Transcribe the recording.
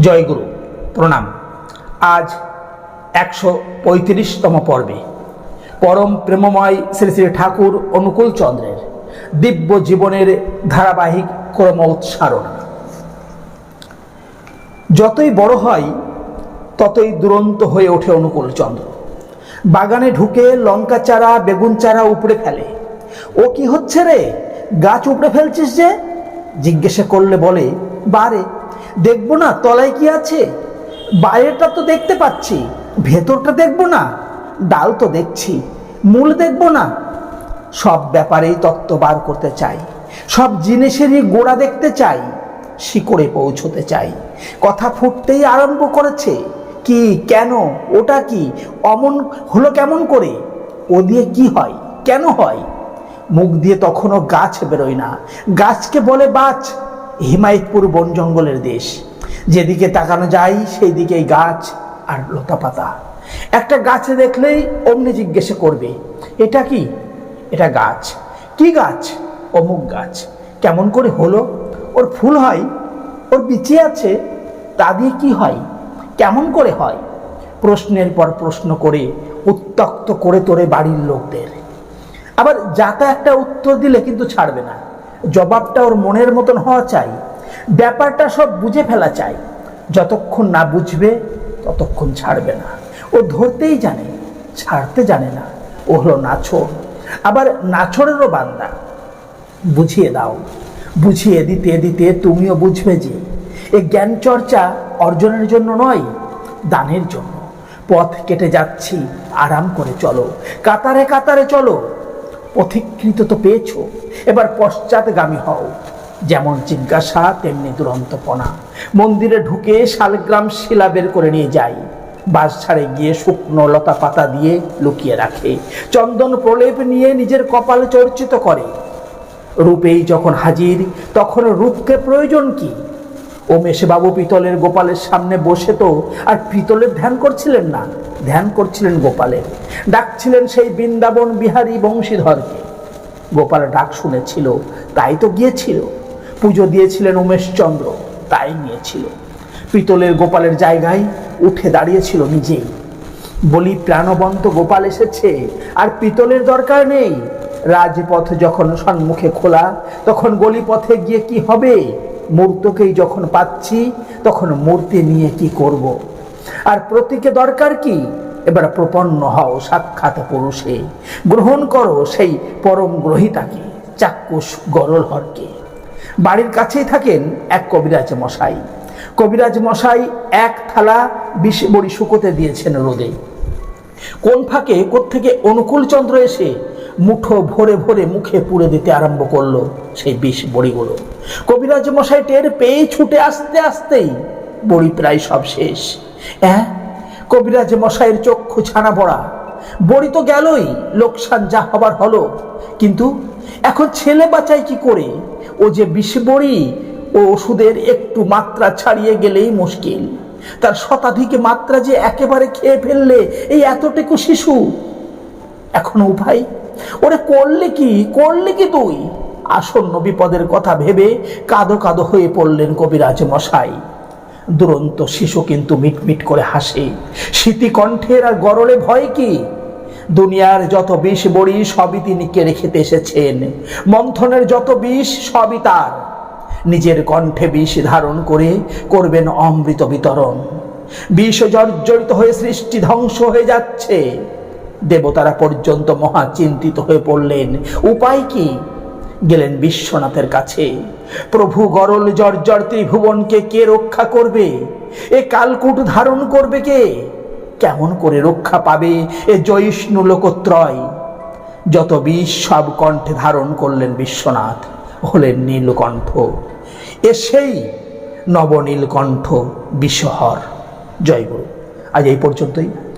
জয়গুরু, প্রণাম। আজ একশো পঁয়ত্রিশতম পর্বে। পরম প্রেমময় শ্রী শ্রী ঠাকুর অনুকূল চন্দ্রের দিব্য জীবনের ধারাবাহিক ক্রম উৎসারণ যতই বড় হয়, ততই দুরন্ত হয়ে ওঠে অনুকূল চন্দ্র। বাগানে ঢুকে লঙ্কা চারা, বেগুন চারা উপড়ে ফেলে। ও কি হচ্ছে রে? গাছ উপড়ে ফেলছিস যে? জিজ্ঞাসা করলে বলে, বারে দেখব না, তলায় কি আছে? বাইরেটা তো দেখতে পাচ্ছি, ভেতরটা দেখব না, ডাল তো দেখছি, মূল দেখব না। সব ব্যাপারেই তত্ত্ব বার করতে চাই, সব জিনিসেরই গোড়া দেখতে চাই, শিকড়ে পৌঁছতে চাই। কথা ফুটতেই আরম্ভ করেছে, কি, কেন, ওটা কি, অমন হলো কেমন করে, ও দিয়ে কি হয়, কেন হয়? মুখ দিয়ে তখনও গাছ বেরোয় না, গাছকে বলে বাছ হিমায়তপুর বন জঙ্গলের দেশ। যেদিকে তাকানো যায় সেই দিকেই গাছ আর লতা পাতা একটা গাছে দেখলেই অমনি জিজ্ঞাসা করবে, এটা কি? এটা গাছ। কি গাছ? অমুক গাছ। কেমন করে হলো? ওর ফুল হয়। ওর বিচে আছে। তা দিয়ে কি হয়? কেমন করে হয়? প্রশ্নের পর প্রশ্ন করে উত্তক্ত করে তোরে বাড়ির লোকদের। আবার যাতা একটা উত্তর দিলে কিন্তু ছাড়বে না। জবাবটা ওর মনের মতন হওয়া চাই। ব্যাপারটা সব বুঝে ফেলা চাই। যতক্ষণ না বুঝবে, ততক্ষণ ছাড়বে না। ও ধরতেই জানে, ছাড়তে জানে না। ও হলো নাছর। আবার নাছরেরও বান্দা। বুঝিয়ে দাও। বুঝিয়ে দিতে দিতে তুমিও বুঝবে যে, এ জ্ঞান চর্চা অর্জনের জন্য নয়, দানের জন্য। পথ কেটে যাচ্ছি, আরাম করে চলো। কাতারে কাতারে চলো। পথিকৃত তো পেয়েছ, এবার পশ্চাৎগামী হও। যেমন জিজ্ঞাসা, তেমনি দুরন্তপনা। মন্দিরে ঢুকে শালগ্রাম শিলা বের করে নিয়ে যাই। বাস ছাড়ে গিয়ে শুকনো লতা পাতা দিয়ে লুকিয়ে রাখে। চন্দন প্রলেপ নিয়ে নিজের কপাল চর্চিত করে। রূপেই যখন হাজির, তখন রূপকে প্রয়োজন কি? ও মেশবাবু পিতলের গোপালের সামনে বসে তো, আর পিতলের ধ্যান করছিলেন না। ধ্যান করছিলেন গোপালের ডাকছিলেন সেই বৃন্দাবন বিহারী বংশীধরকে। গোপাল ডাক শুনেছিল, তাই তো গিয়েছিল। পুজো দিয়েছিলেন উমেশচন্দ্র, তাই নিয়েছিল। পিতলের গোপালের জায়গায় উঠে দাঁড়িয়েছিল নিজেই। বলি, প্রাণবন্ত গোপাল এসেছে, আর পিতলের দরকার নেই। রাজপথ যখন সম্মুখে খোলা, তখন গলিপথে গিয়ে কি হবে? মূর্তকেই যখন পাচ্ছি, তখন মূর্তি নিয়ে কি করব। আর প্রতীকে দরকার কি? এবার প্রপন্ন হও সাক্ষাৎ পুরুষে। গ্রহণ করো সেই পরম গ্রহিতাকে, চাক্ষুষ গরল হরকে বাড়ির কাছেই থাকেন এক কবিরাজ মশাই। কবিরাজ মশাই এক থালা বিষ বড়ি শুকোতে দিয়েছেন রোদে। কোন ফাঁকে কোত্থেকে অনুকূল চন্দ্র এসে মুঠো ভরে ভরে মুখে পুড়ে দিতে আরম্ভ করল সেই বিষ বড়িগুলো। কবিরাজ মশাই টের পেয়ে ছুটে আসতে আসতেই বড়ি প্রায় সব শেষ। হ্যাঁ কবিরাজ মশাইয়ের চক্ষু ছানা পড়া বড়ি তো গেলই, লোকসান যা হবার হলো। কিন্তু এখন ছেলে বাঁচাই কি করে? ও যে বিষ বড়ি, ও ওষুধের একটু মাত্রা ছাড়িয়ে গেলেই মুশকিল। তার শতাধিক মাত্রা যে একেবারে খেয়ে ফেললে এই এতটুকু শিশু এখনও উপায় ওরে করলে কি? করলে কি তুই? আসন্ন বিপদের কথা ভেবে কাদো কাদো হয়ে পড়লেন কবিরাজ মশাই। দুরন্ত শিশু কিন্তু মিটমিট করে হাসে। শীতি কণ্ঠের আর গরলে ভয় কি? দুনিয়ার যত বিষ বড়ি সবই তিনি কেড়ে খেতে এসেছেন। মন্থনের যত বিষ সবই তার। নিজের কণ্ঠে বিষ ধারণ করে করবেন অমৃত বিতরণ। বিষ জর্জরিত হয়ে সৃষ্টি ধ্বংস হয়ে যাচ্ছে। দেবতারা পর্যন্ত মহা চিন্তিত হয়ে পড়লেন। উপায় কি? গেলেন বিশ্বনাথের কাছে। প্রভু গরল জর্জর ত্রিভুবনকে কে রক্ষা করবে? এ কালকুট ধারণ করবে কে? কেমন করে রক্ষা পাবে এ জয়িষ্ণু লোকত্রয়? যত বিষ সব কণ্ঠে ধারণ করলেন বিশ্বনাথ, হলেন নীলকণ্ঠ। এ সেই নবনীলকণ্ঠ বিশ্বহর। জয়গুরু আজ এই পর্যন্তই।